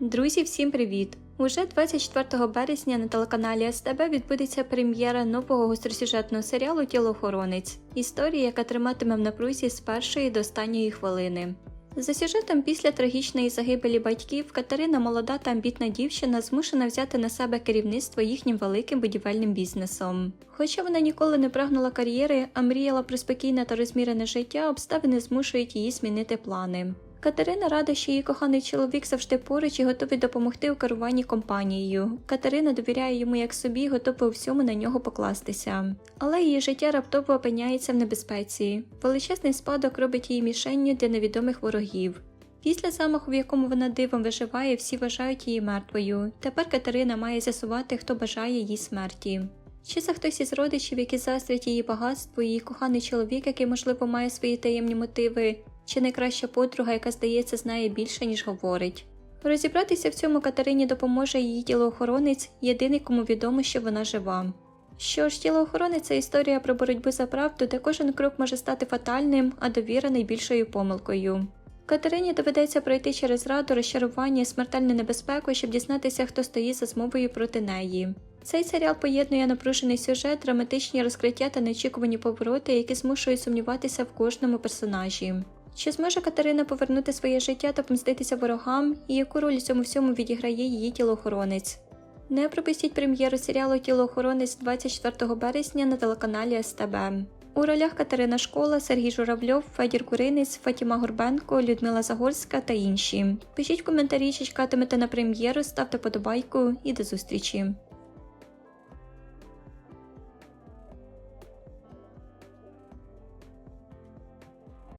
Друзі, всім привіт! Уже 24 березня на телеканалі СТБ відбудеться прем'єра нового гостросюжетного серіалу Тілоохоронець. Історія, яка триматиме в напрузі з першої до останньої хвилини. За сюжетом після трагічної загибелі батьків Катерина молода та амбітна дівчина змушена взяти на себе керівництво їхнім великим будівельним бізнесом. Хоча вона ніколи не прагнула кар'єри, а мріяла про спокійне та розмірене життя, обставини змушують її змінити плани. Катерина рада, що її коханий чоловік завжди поруч і готовий допомогти у керуванні компанією. Катерина довіряє йому як собі, готова у всьому на нього покластися. Але її життя раптово опиняється в небезпеці. Величезний спадок робить її мішенню для невідомих ворогів. Після замаху, в якому вона дивом виживає, всі вважають її мертвою. Тепер Катерина має з'ясувати, хто бажає її смерті. Чи це хтось із родичів, які заздрять її багатству, її коханий чоловік, який, можливо, має свої таємні мотиви, чи найкраща подруга, яка, здається, знає більше, ніж говорить. Розібратися в цьому Катерині допоможе її тілоохоронець, єдиний, кому відомо, що вона жива. Що ж, тілоохоронець це історія про боротьбу за правду, де кожен крок може стати фатальним, а довіра найбільшою помилкою. Катерині доведеться пройти через раду, розчарування і смертельну небезпеку, щоб дізнатися, хто стоїть за змовою проти неї. Цей серіал поєднує напружений сюжет, драматичні розкриття та неочікувані повороти, які змушують сумніватися в кожному персонажі. Чи зможе Катерина повернути своє життя та помститися ворогам, і яку роль у цьому всьому відіграє її тілоохоронець? Не пропустіть прем'єру серіалу Тілоохоронець 24 березня на телеканалі СТБ. У ролях Катерина Школа, Сергій Журавльов, Федір Куринець, Фатіма Горбенко, Людмила Загорська та інші. Пишіть коментарі, чи чекатимете на прем'єру, ставте подобайку і до зустрічі.